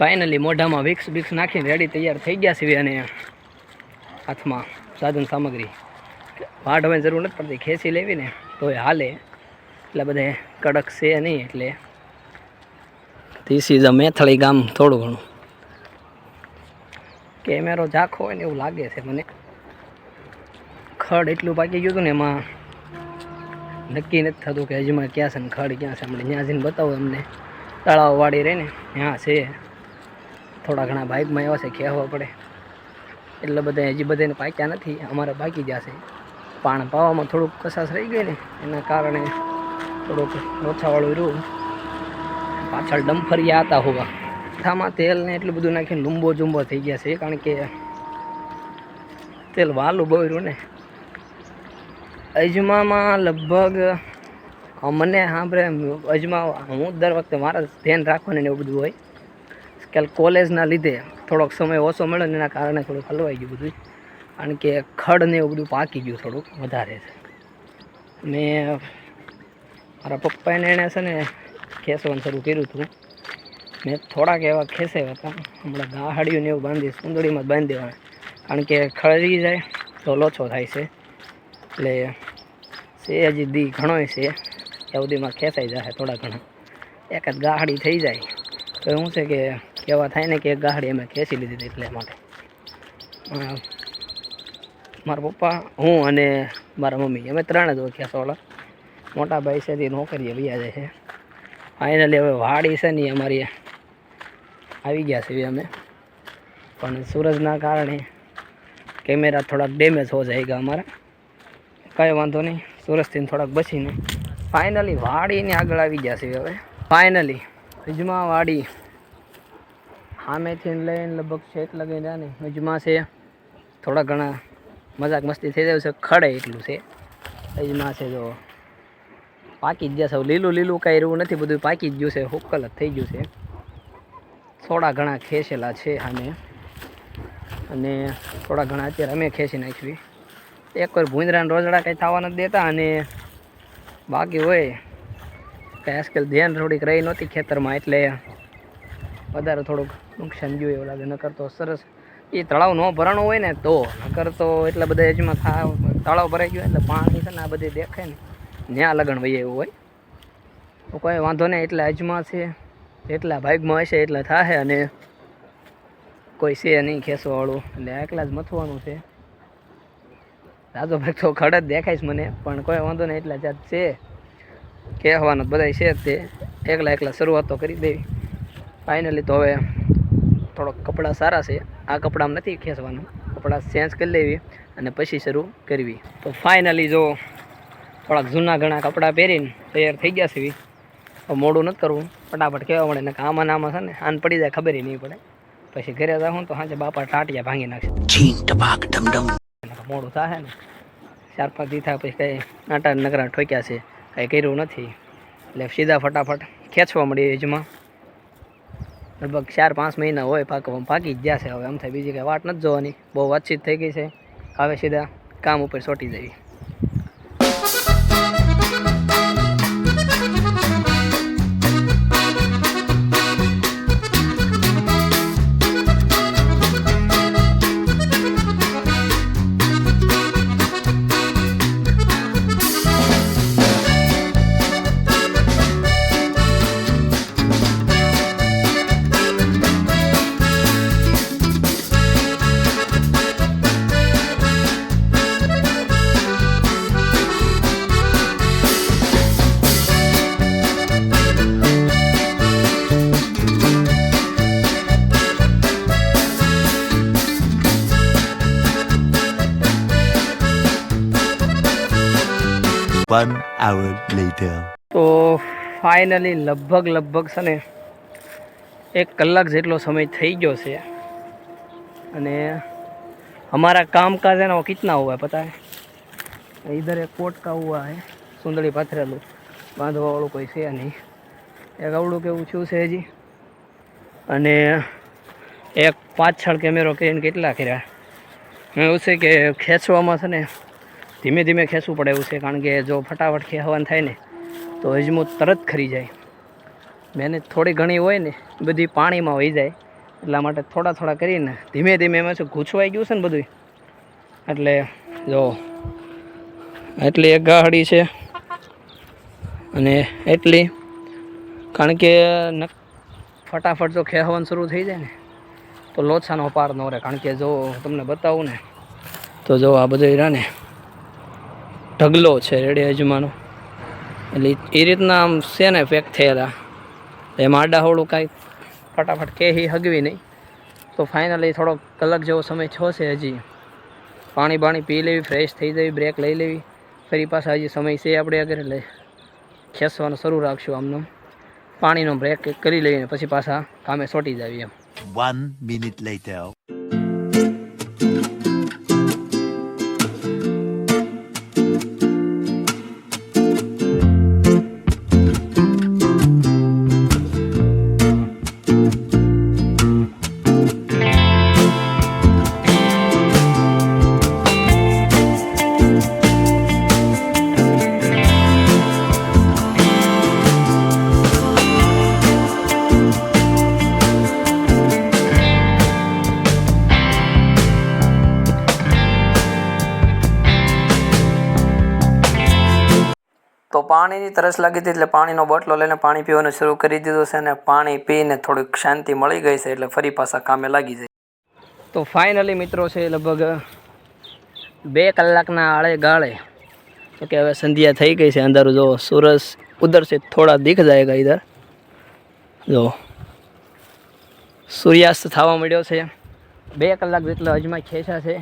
Finally મોઢામાં Vicks બિક્સ નાખીને ready તૈયાર થઈ ગયા છે અને હાથમાં સાધન સામગ્રી. વાઢવાની જરૂર નથી પડતી, ખેંચી લેવી ને તો એ હાલે. એટલે બધે કડક છે નહીં એટલે ધીસ ઇઝ અ મેથળી ગામ થોડું ઘણું. કેમેરો ઝાખો હોય ને એવું લાગે છે મને. ખડ એટલું પાકી ગયું હતું ને એમાં નક્કી નથી થતું કે હજીમાં ક્યાં છે ને ખડ ક્યાં છે, આપણે ત્યાં જઈને બતાવો અમને તળાવ વાળી રહીને ત્યાં છે. થોડા ઘણા બાઇકમાં એવા છે ખેવા પડે. એટલે બધા હજી બધાને પાક્યા નથી, અમારે બાકી જશે પાણ પાવામાં થોડુંક કસાસ રહી ગઈ ને, એના કારણે થોડુંક ઓછાવાળું રહ્યું. પાછળ ડમ્ફરિયા હતા હોવા. થામાં તેલ ને એટલું બધું નાખીને લૂંબો જુંબો થઈ ગયા છે, કારણ કે તેલ વાલું બહુ રહ્યું ને. અજમામાં લગભગ મને સાંભળે અજમા, હું દર વખતે મારા ધ્યાન રાખવાનું ને એવું બધું હોય. કે કોલેજના લીધે થોડોક સમય ઓછો મળ્યો ને એના કારણે થોડુંક હલવાઈ ગયું બધું કારણ કે ખડ ને એવું બધું પાકી ગયું થોડુંક વધારે છે. મેં મારા પપ્પાને એણે છે ને ખેંચવાનું શરૂ કર્યું હતું. મેં થોડાક એવા ખેંચાવ્યા હતા. હમણાં ગાહડિયું ને એવું બાંધી, સુંદડીમાં જ બાંધી દેવાના. કારણ કે ખળી જાય તો લોચો થાય છે. એટલે હજી દી ઘણોય છે. ત્યાં સુધીમાં ખેંચાઈ જશે થોડા ઘણા. એકાદ ગાહડી થઈ જાય. તો શું છે કે કેવા થાય ને કે ગાહડી અમે ખેંચી લીધી હતી એટલે માટે. મારા પપ્પા, હું અને મારા મમ્મી, અમે ત્રણ જ ઓખ્યા ખેંચવાળા મોટા ભાઈ છે તે નોકરીએ બીજા જાય છે. ફાઇનલી હવે વાડી છે ને અમારી આવી ગયા છે અમે. પણ સૂરજના કારણે કેમેરા થોડાક ડેમેજ હો જાયગા અમારા. કાંઈ વાંધો નહીં, સૂરજથી થોડાક બચીને. ફાઇનલી વાડીની આગળ આવી ગયા છે હવે. ફાઇનલી હજમાં વાડી સામેથી લઈને લગભગ શેક લગી જાય ને હજમાં છે. થોડા ઘણા મજાક મસ્તી થઈ જાય છે, ખડે એટલું છે. હજમાં છે જો, પાકી જ જશે લીલું લીલું કાંઈ એવું નથી, બધું પાકી જ ગયું છે હુક્કલ જ થઈ ગયું છે. થોડા ઘણા ખેંચેલા છે સામે અને થોડા ઘણા અત્યારે અમે ખેંચી નાખ્યું. એક વાર ભૂંદરાને રોજડા કંઈ થવા નથી દેતા અને બાકી હોય, કંઈ આજકાલ ધ્યાન થોડીક રહી નહોતી ખેતરમાં, એટલે વધારે થોડુંક નુકસાન ગયું એવું લાગે. નકર તો સરસ. એ તળાવ ન ભરાણો હોય ને તો. નકર તો એટલા બધા એજમાં થા તળાવ ભરાઈ ગયું એટલે પાણી છે ને આ બધી દેખાય ને. ત્યાં લગણ વહી એવું હોય. તો કોઈ વાંધો નહીં, એટલા અજમાં છે. એટલા ભાગમાં હશે, એટલા થાશે અને કોઈ છે નહીં ખેંચવાવાળું એટલે એકલા જ મથવાનું છે. રાજો ભાઈ તો ખડ જ દેખાઈશ મને, પણ કોઈ વાંધો નહીં, એટલા જાત છે. કહેવાનું બધા છે તે. એકલા એકલા શરૂઆત તો કરી દેવી. ફાઇનલી તો હવે થોડોક કપડાં સારા છે. આ કપડામાં નથી ખેંચવાનું. કપડાં ચેન્જ કરી લેવી અને પછી શરૂ કરવી. તો ફાઇનલી જો થોડાક જૂના ઘણા કપડાં પહેરીને તૈયાર થઈ ગયા છે. મોડું નથી કરવું. ફટાફટ કહેવા મળે ને કે આમાં ને આમાં છે ને આન પડી જાય ખબર નહીં પડે. પછી ઘરે જાઉં તો સાંજે બાપા ટાટિયા ભાંગી નાખશે. મોડું થાય ને. ચાર પાંચ દી થાય પછી કંઈ નાટા નકરા ઠોક્યા છે. કંઈ કર્યું નથી. એટલે સીધા ફટાફટ ખેંચવા મળી એજમાં. લગભગ ચાર, પાંચ મહિના હોય પાકવામાં પાકી જ જશે હવે આમ થાય બીજી કંઈ વાટ નથી જોવાની. બહુ વાતચીત થઈ ગઈ છે. હવે સીધા કામ ઉપર ચોંટી જવી One hour later. તો ફાઇનલી લગભગ લગભગ છે ને એક કલાક જેટલો સમય થઈ ગયો છે અને हमारा काम काज है ना वो कितना हुआ है पता है इधर एक कोट का हुआ है સુંદડી પાથરેલું બાંધવા વાળું કોઈ છે નહીં એક આવડું કેવું છું છે હજી અને એક પાછળ કેમેરો કરીને કેટલા કર્યા એવું છે કે ખેંચવામાં છે ને ધીમે ધીમે ખેંચવું પડે એવું છે, કારણ કે જો ફટાફટ ખેંચવાનું થાય ને, તો હજમું તરત ખરી જાય. મહેનત થોડી ઘણી હોય ને, બધી પાણીમાં વહી જાય. એટલા માટે થોડા થોડા કરીને ધીમે ધીમે એમાં શું ગૂંચવાઈ ગયું છે ને બધું એટલે જો, એટલી એક ગાહડી છે. અને એટલી, કારણ કે ફટાફટ જો ખેહવાનું શરૂ થઈ જાય ને, તો લોચાનો પાર ન રહે. કારણ કે જો તમને બતાવું ને, તો જો આ બધું રહ્યા ને ઢગલો છે રેડી અજમાનો એટલે એ રીતના આમ છે ને પેક થયેલા. એમાં આડાહોળું કાંઈ ફટાફટ કે હગવી નહીં. તો ફાઇનલી થોડો કલાક જેવો સમય થયો છે હજી. પાણી બાણી પી લેવી ફ્રેશ થઈ જવી બ્રેક લઈ લેવી. ફરી પાછા હજી સમય છે આપણે આગળ, એટલે ખેંચવાનું શરૂ રાખશું આમનું. પાણીનો બ્રેક કરી લઈને પછી પાછા કામે સોટી જાવી એમ. One minute later. પાણીની તરસ લાગી હતી એટલે પાણીનો બોટલો લઈને પાણી પીવાનું શરૂ કરી દીધું છે અને પાણી પીને થોડીક શાંતિ મળી ગઈ છે એટલે ફરી પાછા કામે લાગી જાય. તો ફાઇનલી મિત્રો છે લગભગ બે કલાકના આળે ગાળે. તો કે હવે સંધ્યા થઈ ગઈ છે અંધારું જો સૂરજ ઉધર છે થોડા દીખ જાયગા ઇધર જો સૂર્યાસ્ત થવા મળ્યો છે. બે કલાક જેટલા અજમાય ખેંચા છે.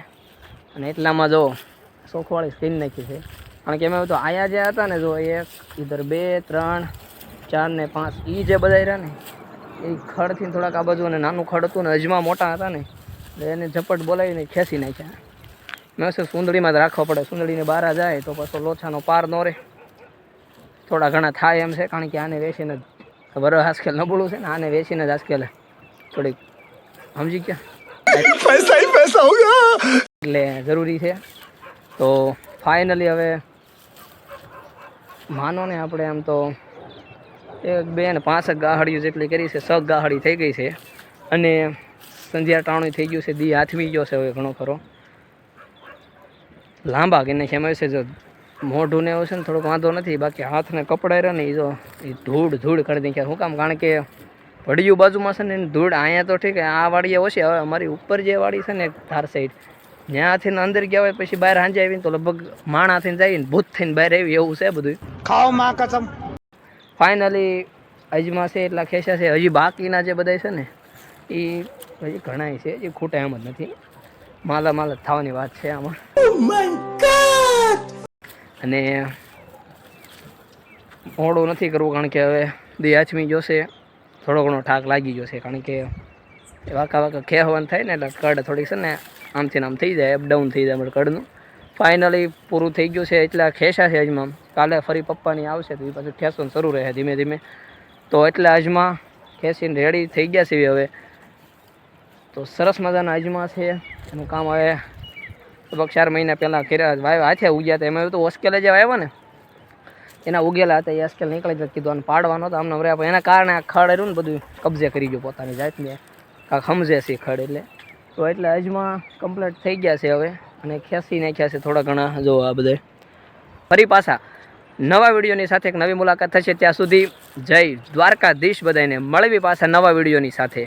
અને એટલામાં જો સોખવાળી સ્કીન નાખી છે. કારણ કે અમે તો આયા જે હતા ને જો એક ઇધર બે ત્રણ ચાર ને પાંચ એ જે બધા રહ્યા ને એ ખડથી થોડાક આ બાજુ અને નાનું ખડ હતું ને અજમા મોટા હતા ને એને ઝપટ બોલાવીને ખેંચી નાખ્યા. મેં શું સુંદડીમાં જ રાખવા પડે સુંદડીને બહાર જાય તો પાછો લોછાનો પાર ન રહે. થોડા ઘણા થાય એમ છે કારણ કે આને વેચીને જ વર હાસકેલ નબળું છે ને આને વેચીને જ હાસકેલ થોડીક સમજી ગયા. એટલે જરૂરી છે. તો ફાઇનલી હવે માનો ને આપણે આમ તો એક, બે ને પાંચ ગાહડીઓ જેટલી કરી છે, સગ ગાહડી થઈ ગઈ છે. અને સંધ્યા ટાણું થઈ ગયું છે, દી હાથમી ગયો છે હવે ઘણો ખરો. લાંબા કે છે એમાં છે જો મોઢું ને એવું છે ને, થોડોક વાંધો નથી, બાકી હાથને કપડાય રહે ને એ જો એ ધૂળ ધૂળ કરી દે શું કામ? કારણ કે ભડિયું બાજુમાં છે ને, એની ધૂળ અહીંયા તો ઠીક આ વાડીએ ઓછી હવે અમારી ઉપર જે વાડી છે ને ધાર સાઈડ જ્યાંથી અંદર ગયા હોય પછી બહાર હાંજે આવીને તો લગભગ માણા થઈને જાય ભૂત થઈને બહાર આવી એવું છે બધું. ખાઓ માં કસમ. ફાઇનલી અજમા છે એટલા ખેસા છે. હજી બાકીના જે બધા છે ને એ હજી ઘણા છે. એ ખોટા એમ જ નથી. માલા માલા થવાની વાત છે આમાં. Oh અને મોડું નથી કરવું કારણ કે હવે દયાચમી જોશે થોડો ઘણો ઠાક લાગી જશે કારણ કે વાંકા વાંકા ખેહવાનું થાય ને એટલે કડ થોડીક છે ને આમથી આમ થઈ જાય અપડાઉન થઈ જાય કડનું. ફાઇનલી પૂરું થઈ ગયું છે એટલા ખેસા છે અજમાં કાલે ફરી પપ્પાની આવશે તો એ પાછું ખેંચવાનું શરૂ રહે ધીમે ધીમે. તો એટલે આજમાં ખેંચીને રેડી થઈ ગયા છે હવે. તો સરસ મજાના અજમા છે. એનું કામ હવે લગભગ ચાર મહિના પહેલાં કર્યા વાવ્યા હાથે ઉગ્યા હતા. એમાં તો હોસ્કેલે જે આવ્યા ને. એના ઉગેલા હતા, એ હોસ્કેલ નીકળી જ કીધું. અને પાડવાનો હતો આમને રહ્યા એના કારણે આ ખડ રહ્યું ને બધું કબજે કરી ગયું પોતાની જાતને. કાંક સમજે છે ખડ એટલે. તો એટલે અજમા કમ્પ્લીટ થઈ ગયા છે હવે. અને ખેંચી નાખ્યા છે થોડા ઘણા. જો આ બધે. ફરી પાછા નવા વિડીયોની સાથે એક નવી મુલાકાત થશે ત્યાં સુધી જય દ્વારકાધીશ બધાને મળવી પાછા નવા વિડીયોની સાથે.